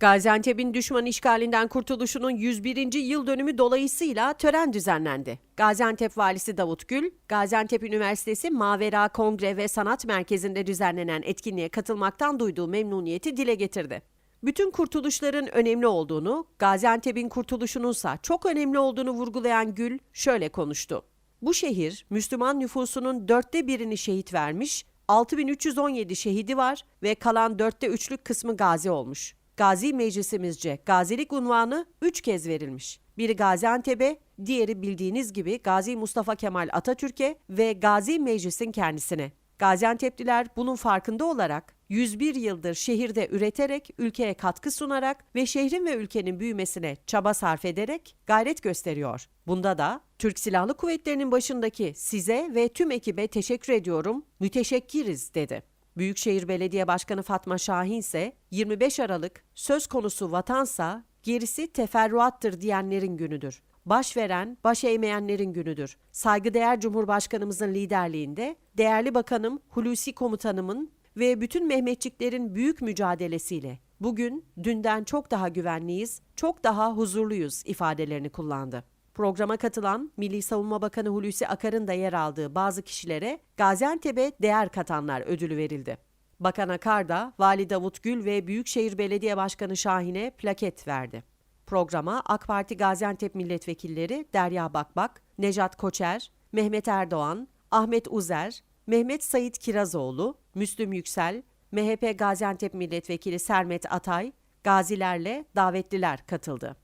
Gaziantep'in düşman işgalinden kurtuluşunun 101. yıl dönümü dolayısıyla tören düzenlendi. Gaziantep Valisi Davut Gül, Gaziantep Üniversitesi Mavera Kongre ve Sanat Merkezi'nde düzenlenen etkinliğe katılmaktan duyduğu memnuniyeti dile getirdi. Bütün kurtuluşların önemli olduğunu, Gaziantep'in kurtuluşununsa çok önemli olduğunu vurgulayan Gül şöyle konuştu. Bu şehir Müslüman nüfusunun dörtte birini şehit vermiş, 6317 şehidi var ve kalan dörtte üçlük kısmı gazi olmuş. Gazi Meclisimizce gazilik unvanı üç kez verilmiş. Biri Gaziantep'e, diğeri bildiğiniz gibi Gazi Mustafa Kemal Atatürk'e ve Gazi Meclis'in kendisine. Gaziantep'liler bunun farkında olarak 101 yıldır şehirde üreterek, ülkeye katkı sunarak ve şehrin ve ülkenin büyümesine çaba sarf ederek gayret gösteriyor. Bunda da Türk Silahlı Kuvvetleri'nin başındaki size ve tüm ekibe teşekkür ediyorum, müteşekkiriz dedi. Büyükşehir Belediye Başkanı Fatma Şahin ise 25 Aralık söz konusu vatansa gerisi teferruattır diyenlerin günüdür. Baş veren, baş eğmeyenlerin günüdür. Saygıdeğer Cumhurbaşkanımızın liderliğinde değerli bakanım Hulusi Komutanımın ve bütün Mehmetçiklerin büyük mücadelesiyle bugün dünden çok daha güvenliyiz, çok daha huzurluyuz ifadelerini kullandı. Programa katılan Milli Savunma Bakanı Hulusi Akar'ın da yer aldığı bazı kişilere Gaziantep'e değer katanlar ödülü verildi. Bakan Akar da Vali Davut Gül ve Büyükşehir Belediye Başkanı Şahin'e plaket verdi. Programa AK Parti Gaziantep milletvekilleri Derya Bakbak, Nejat Koçer, Mehmet Erdoğan, Ahmet Uzer, Mehmet Sait Kirazoğlu, Müslüm Yüksel, MHP Gaziantep milletvekili Sermet Atay, gazilerle davetliler katıldı.